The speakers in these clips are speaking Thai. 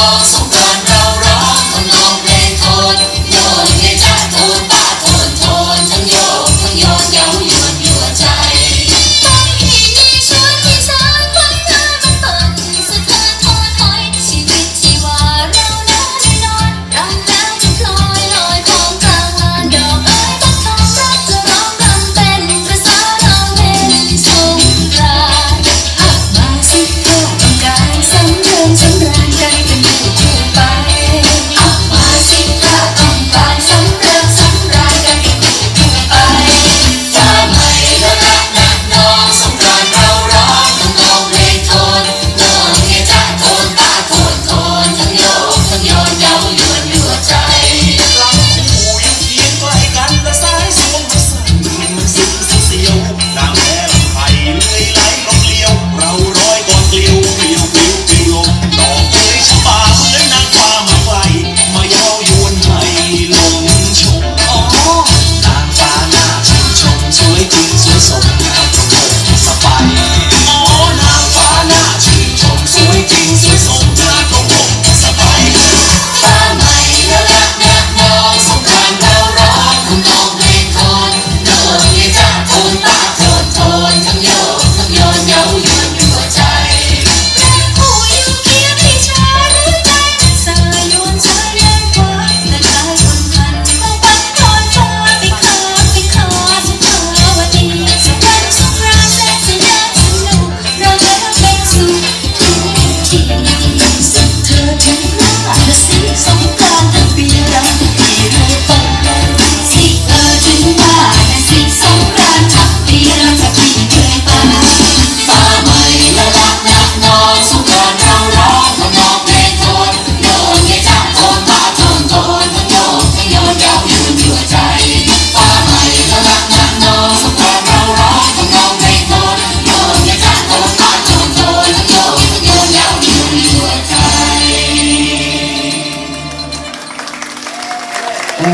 falls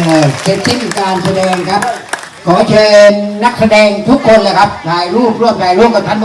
เอ่อเสร็จสิ้นการแสดงครับ ขอเชิญนักแสดงทุกคนเลยครับถ่ายรูปร่วมถ่ายรูปกับท่าน